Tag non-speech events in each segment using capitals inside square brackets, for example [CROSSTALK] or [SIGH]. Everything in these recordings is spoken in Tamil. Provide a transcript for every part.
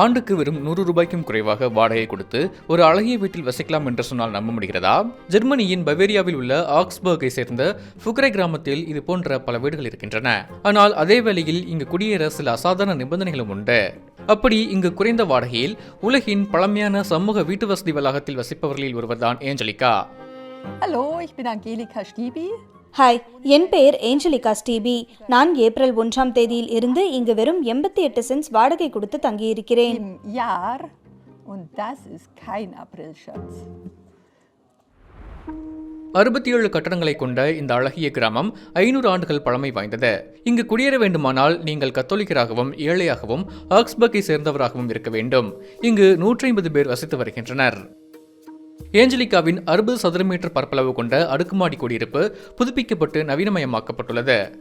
ஆண்டுக்கு வெறும் நூறு ரூபாய்க்கும் குறைவாக வாடகை கொடுத்து ஒரு அழகிய வீட்டில் வசிக்கலாம் என்று சொன்னால் நம்ப முடிகிறதா? ஜெர்மனியின் பவேரியாவில் உள்ள ஆக்ஸ்பர்கை சேர்ந்த ஃபுக்ரை கிராமத்தில் இது போன்ற பல வீடுகள் இருக்கின்றன. ஆனால் அதே வேளையில் இங்கு குடியேற சில அசாதாரண நிபந்தனைகளும் உண்டு. அப்படி இங்கு குறைந்த வாடகையில் உலகின் பழமையான சமூக வீட்டு வசதி வளாகத்தில் வசிப்பவர்களில் ஒருவர்தான் Angelika. Hallo, ich bin Angelika Stibi. Hi என் பெயர் ஏஞ்சலிகா ஸ்டீபி. நான் ஏப்ரல் ஒன்றாம் தேதியில் இருந்து இங்கு வெறும் எண்பத்தி எட்டு சென்ட்ஸ் வாடகை கொடுத்து தங்கியிருக்கிறேன். Im Jahr, und das ist kein Aprilscherz. அறுபத்தி ஏழு கட்டடங்களை கொண்ட இந்த அழகிய கிராமம் ஐநூறு ஆண்டுகள் பழமை வாய்ந்தது. இங்கு குடியேற வேண்டுமானால் நீங்கள் கத்தோலிக்கராகவும் ஏழையாகவும் ஆக்ஸ்பர்கை சேர்ந்தவராகவும் இருக்க வேண்டும். இங்கு நூற்றி ஐம்பது பேர் வசித்து வருகின்றனர். ஏஞ்சலிகாவின் அறுபது சதுர மீட்டர் பரப்பளவு கொண்ட அடுக்குமாடி குடியிருப்பு புதுப்பிக்கப்பட்டு நவீனமயமாக்கப்பட்டுள்ளது.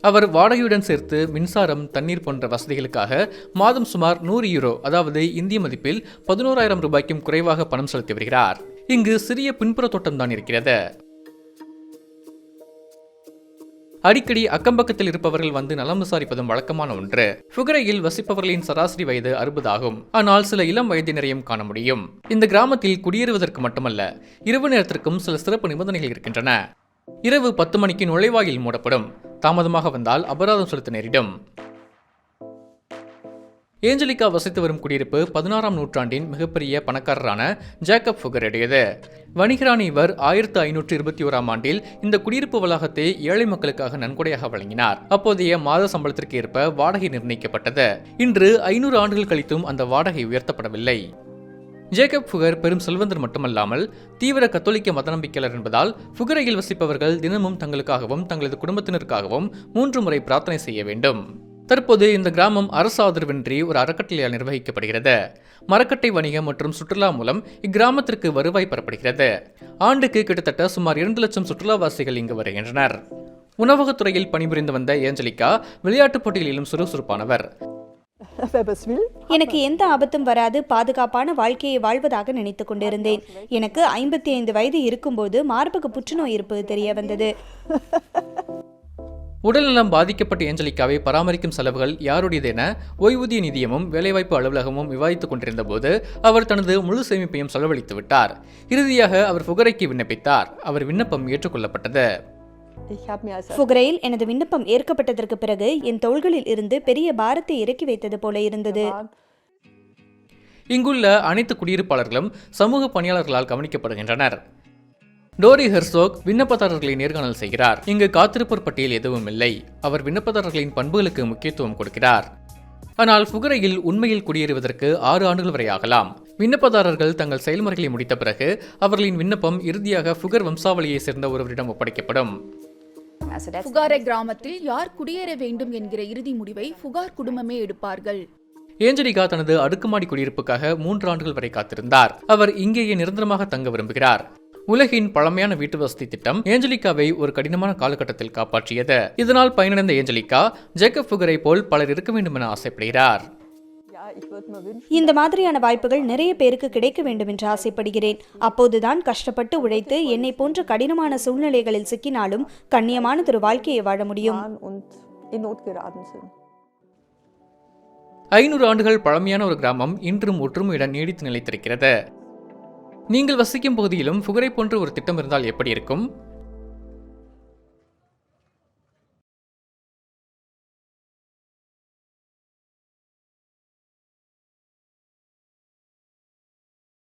அவர் வாடகையுடன் சேர்த்து மின்சாரம் தண்ணீர் போன்ற வசதிகளுக்காக மாதம் சுமார் நூறு யூரோ அதாவது இந்திய மதிப்பில் பதினோராயிரம் ரூபாய்க்கும் குறைவாக பணம் செலுத்தி வருகிறார். இங்கு சிறிய பின்புற தோட்டம் தான் இருக்கிறது. அடிக்கடி அக்கம்பக்கத்தில் இருப்பவர்கள் வந்து நலம் விசாரிப்பதும் வழக்கமான ஒன்று. ஃபுகரையில் வசிப்பவர்களின் சராசரி வயது அறுபது ஆகும் ஆனால் சில இளம் வயதினரையும் காண முடியும். இந்த கிராமத்தில் குடியேறுவதற்கு மட்டுமல்ல இரவு நேரத்திற்கும் சில சிறப்பு நிபந்தனைகள் இருக்கின்றன. இரவு பத்து மணிக்கு நுழைவாயில் மூடப்படும். தாமதமாக வந்தால் அபராதம் செலுத்த நேரிடும். ஏஞ்சலிகா வசித்து வரும் குடியிருப்பு பதினாறாம் நூற்றாண்டின் மிகப்பெரிய பணக்காரரான ஜேக்கப் ஃபுகருடையது. வணிகரான இவர் ஆயிரத்தி ஐநூற்று இருபத்தி ஓராம் ஆண்டில் இந்த குடியிருப்பு வளாகத்தை ஏழை மக்களுக்காக நன்கொடையாக வழங்கினார். அப்போதைய மாத சம்பளத்திற்கு ஏற்ப வாடகை நிர்ணயிக்கப்பட்டது. இன்று ஐநூறு ஆண்டுகள் கழித்தும் அந்த வாடகை உயர்த்தப்படவில்லை. ஜேக்கப் ஃபுகர் பெரும் செல்வந்தர் மட்டுமல்லாமல் தீவிர கத்தோலிக்க மத நம்பிக்கையாளர் என்பதால் ஃபுகரையில் வசிப்பவர்கள் தினமும் தங்களுக்காகவும் தங்களது குடும்பத்தினருக்காகவும் மூன்று முறை பிரார்த்தனை செய்ய வேண்டும். தற்போது இந்த கிராமம் அரசு ஆதரவின்றி ஒரு அறக்கட்டளையால் நிர்வகிக்கப்படுகிறது. மரக்கட்டை வணிகம் மற்றும் சுற்றுலா மூலம் இக்கிராமத்திற்கு வருவாய் பெறப்படுகிறது. ஆண்டுக்கு கிட்டத்தட்ட சுமார் இரண்டு லட்சம் சுற்றுலாவாசிகள் இங்கு வருகின்றனர். உணவகத்துறையில் பணிபுரிந்து வந்த ஏஞ்சலிகா விளையாட்டுப் போட்டிகளிலும் சுறுசுறுப்பானவர். எனக்கு எந்த ஆபத்தும் வராது பாதுகாப்பான வாழ்க்கையை வாழ்வதாக நினைத்து கொண்டிருந்தேன். எனக்கு ஐம்பத்தி ஐந்து வயது இருக்கும்போது மார்பக புற்றுநோய் இருப்பது தெரிய வந்தது. [LAUGHS] உடல்நலம் பாதிக்கப்பட்ட ஏஞ்சலிகாவை பராமரிக்கும் செலவுகள் யாருடையது என ஓய்வூதிய நிதியமும் வேலைவாய்ப்பு அலுவலகமும் விவாதித்துக் கொண்டிருந்த போது அவர் தனது முழு சேமிப்பையும் செலவழித்து விட்டார். இறுதியாக அவர் புகரைக்கு விண்ணப்பித்தார். அவர் விண்ணப்பம் ஏற்றுக்கொள்ளப்பட்டது. ஃபுகரையில் எனது விண்ணப்பம் ஏற்கப்பட்டதற்கு பிறகு என் தோள்களில் இருந்து பெரிய பாரத்தை இறக்கி வைத்தது போல இருந்தது. இங்குள்ள அனைத்து குடியிருப்பாளர்களும் சமூக பணியாளர்களால் கவனிக்கப்படுகின்றனர். டோரி ஹெர்சோக் விண்ணப்பதாரர்களை நேர்காணல் செய்கிறார். இங்கு காத்திருப்போர் பட்டியல் எதுவும் இல்லை. அவர் விண்ணப்பதாரர்களின் பண்புகளுக்கு முக்கியத்துவம் கொடுக்கிறார். ஆனால் புகரையில் உண்மையில் குடியேறுவதற்கு ஆறு ஆண்டுகள் வரை ஆகலாம். விண்ணப்பதாரர்கள் தங்கள் செயல்முறைகளை முடித்த பிறகு அவர்களின் விண்ணப்பம் இறுதியாக புகர் வம்சாவளியை சேர்ந்த ஒருவரிடம் ஒப்படைக்கப்படும். புகாரை கிராமத்தில் யார் குடியேற வேண்டும் என்கிற இறுதி முடிவை புகார் குடும்பமே எடுப்பார்கள். ஏஞ்சலிகா தனது அடுக்குமாடி குடியிருப்புக்காக மூன்று ஆண்டுகள் வரை காத்திருந்தார். அவர் இங்கேயே நிரந்தரமாக தங்க விரும்புகிறார். உலகின் பழமையான வீட்டு வசதி திட்டம் ஏஞ்சலிகாவை ஒரு கடினமான காலகட்டத்தில் காப்பாற்றியது. இதனால் பயனடைந்த ஏஞ்சலிகா ஜேக்கப் புகரை போல் பலர் இருக்க வேண்டும் என ஆசைப்படுகிறார். இந்த மாதிரியான வாய்ப்புகள் நிறைய பேருக்கு கிடைக்க வேண்டும் என்று ஆசைப்படுகிறேன். அப்போதுதான் கஷ்டப்பட்டு உழைத்து என்னை போன்ற கடினமான சூழ்நிலைகளில் சிக்கினாலும் கண்ணியமானதொரு வாழ்க்கையை வாழ முடியும். ஐநூறு ஆண்டுகள் பழமையான ஒரு கிராமம் இன்றும் ஒற்றுமையுடன் நீடித்து நிலைத்திருக்கிறது. நீங்கள் வசிக்கும் பகுதியிலும் புகரை போன்ற ஒரு திட்டம் இருந்தால் எப்படி இருக்கும்?